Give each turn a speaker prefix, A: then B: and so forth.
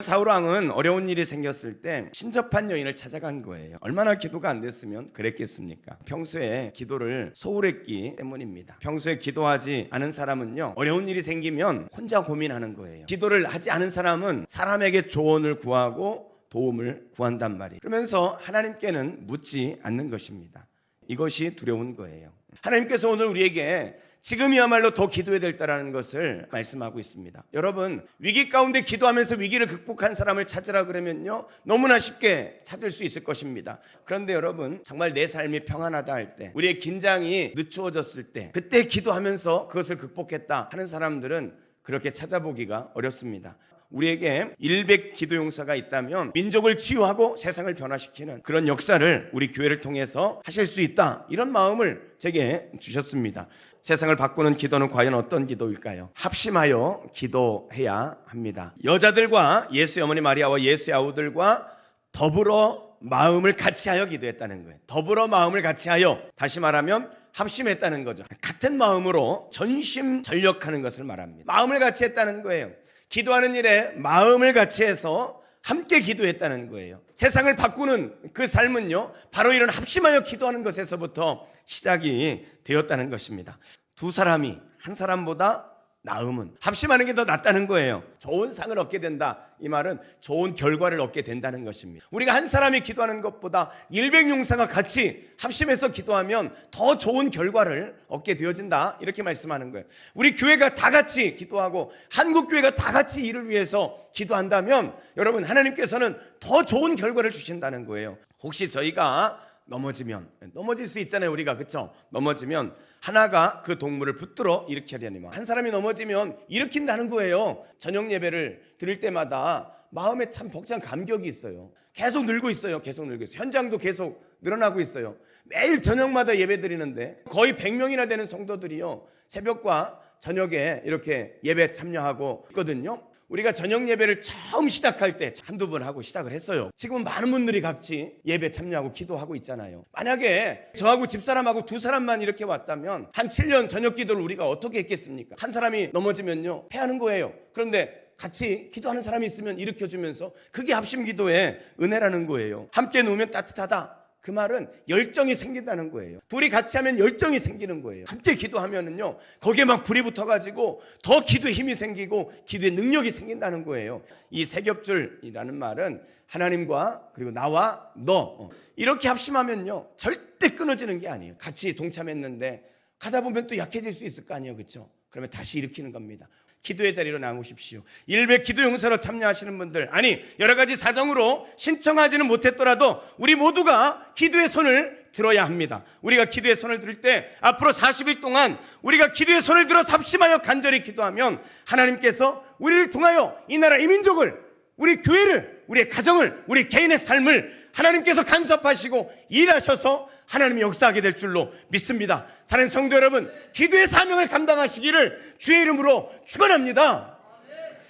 A: 사울 왕은 어려운 일이 생겼을 때 신접한 여인을 찾아간 거예요. 얼마나 기도가 안 됐으면 그랬겠습니까? 평소에 기도를 소홀했기 때문입니다. 평소에 기도하지 않은 사람은요, 어려운 일이 생기면 혼자 고민하는 거예요. 기도를 하지 않은 사람은 사람에게 조언을 구하고 도움을 구한단 말이에요. 그러면서 하나님께는 묻지 않는 것입니다. 이것이 두려운 거예요. 하나님께서 오늘 우리에게 지금이야말로 더 기도해야 될다라는 것을 말씀하고 있습니다. 여러분 위기 가운데 기도하면서 위기를 극복한 사람을 찾으라 그러면요 너무나 쉽게 찾을 수 있을 것입니다. 그런데 여러분 정말 내 삶이 평안하다 할 때 우리의 긴장이 늦추어졌을 때 그때 기도하면서 그것을 극복했다 하는 사람들은 그렇게 찾아보기가 어렵습니다. 우리에게 일백 기도 용사가 있다면 민족을 치유하고 세상을 변화시키는 그런 역사를 우리 교회를 통해서 하실 수 있다. 이런 마음을 제게 주셨습니다. 세상을 바꾸는 기도는 과연 어떤 기도일까요? 합심하여 기도해야 합니다. 여자들과 예수의 어머니 마리아와 예수의 아우들과 더불어 마음을 같이 하여 기도했다는 거예요. 더불어 마음을 같이 하여 다시 말하면 합심했다는 거죠. 같은 마음으로 전심 전력하는 것을 말합니다. 마음을 같이 했다는 거예요. 기도하는 일에 마음을 같이 해서 함께 기도했다는 거예요. 세상을 바꾸는 그 삶은요, 바로 이런 합심하여 기도하는 것에서부터 시작이 되었다는 것입니다. 두 사람이 한 사람보다 나음은 합심하는 게 더 낫다는 거예요. 좋은 상을 얻게 된다. 이 말은 좋은 결과를 얻게 된다는 것입니다. 우리가 한 사람이 기도하는 것보다 일백용사가 같이 합심해서 기도하면 더 좋은 결과를 얻게 되어진다. 이렇게 말씀하는 거예요. 우리 교회가 다 같이 기도하고 한국 교회가 다 같이 이를 위해서 기도한다면 여러분 하나님께서는 더 좋은 결과를 주신다는 거예요. 혹시 저희가 넘어지면 넘어질 수 있잖아요 우리가. 그쵸? 넘어지면 하나가 그 동물을 붙들어 일으키려니만 한 사람이 넘어지면 일으킨다는 거예요. 저녁 예배를 드릴 때마다 마음에 참 벅찬 감격이 있어요. 계속 늘고 있어요 계속 늘고 있어요. 현장도 계속 늘어나고 있어요. 매일 저녁마다 예배 드리는데 거의 100명이나 되는 성도들이요. 새벽과 저녁에 이렇게 예배 참여하고 있거든요 우리가 저녁 예배를 처음 시작할 때 한두 번 하고 시작을 했어요. 지금은 많은 분들이 같이 예배 참여하고 기도하고 있잖아요. 만약에 저하고 집사람하고 두 사람만 이렇게 왔다면 한 7년 저녁 기도를 우리가 어떻게 했겠습니까? 한 사람이 넘어지면요. 패하는 거예요. 그런데 같이 기도하는 사람이 있으면 일으켜주면서 그게 합심 기도의 은혜라는 거예요. 함께 누우면 따뜻하다. 그 말은 열정이 생긴다는 거예요. 둘이 같이 하면 열정이 생기는 거예요. 함께 기도하면은요, 거기에 막 불이 붙어가지고 더 기도에 힘이 생기고 기도의 능력이 생긴다는 거예요. 이 세겹줄이라는 말은 하나님과 그리고 나와 너 어, 이렇게 합심하면요, 절대 끊어지는 게 아니에요. 같이 동참했는데 가다 보면 또 약해질 수 있을 거 아니에요, 그렇죠? 그러면 다시 일으키는 겁니다. 기도의 자리로 나오십시오. 일백 기도 용사로 참여하시는 분들, 아니 여러 가지 사정으로 신청하지는 못했더라도 우리 모두가 기도의 손을 들어야 합니다. 우리가 기도의 손을 들 때 앞으로 40일 동안 우리가 기도의 손을 들어 삽심하여 간절히 기도하면 하나님께서 우리를 통하여 이 나라 이 민족을 우리 교회를 우리의 가정을 우리 개인의 삶을 하나님께서 간섭하시고 일하셔서 하나님이 역사하게 될 줄로 믿습니다. 사랑하는 성도 여러분, 기도의 사명을 감당하시기를 주의 이름으로 축원합니다.